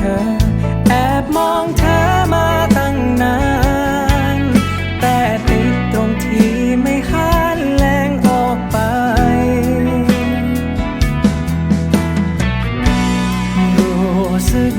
ธอ แอบมองเธอมาตั้งนาน แต่ติดตรงที่ไม่หันแรงออกไป รู้สึก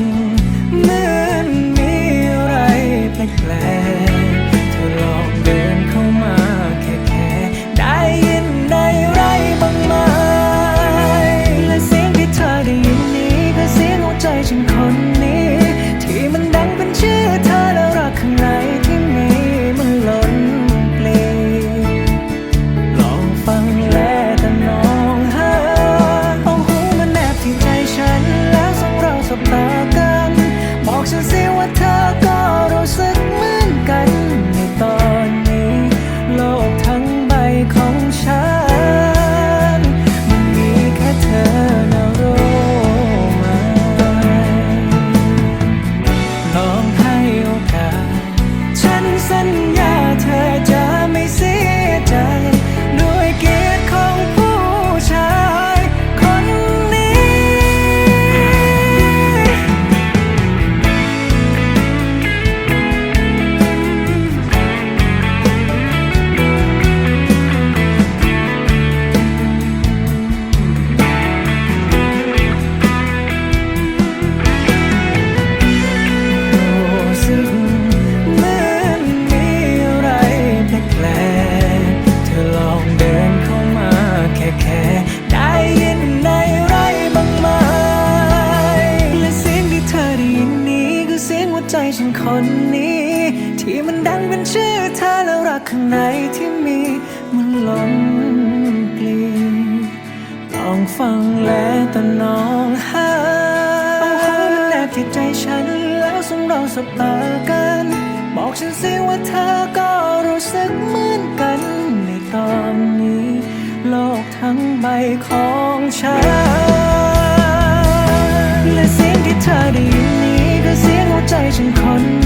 ฉันคนนี้ ที่มันดันเป็นชื่อเธอแล้วรักข้างในที่มีมันล้นปลีลองฟังและตะนองหาเอาหัวมันแนบที่ใจฉันแล้วส่งเราสบตากัน บอกฉันสิว่าเธอก็รู้สึกเหมือนกันในตอนนี้ โลกทั้งใบของฉันและเสียงที่เธอได้ ฉันคน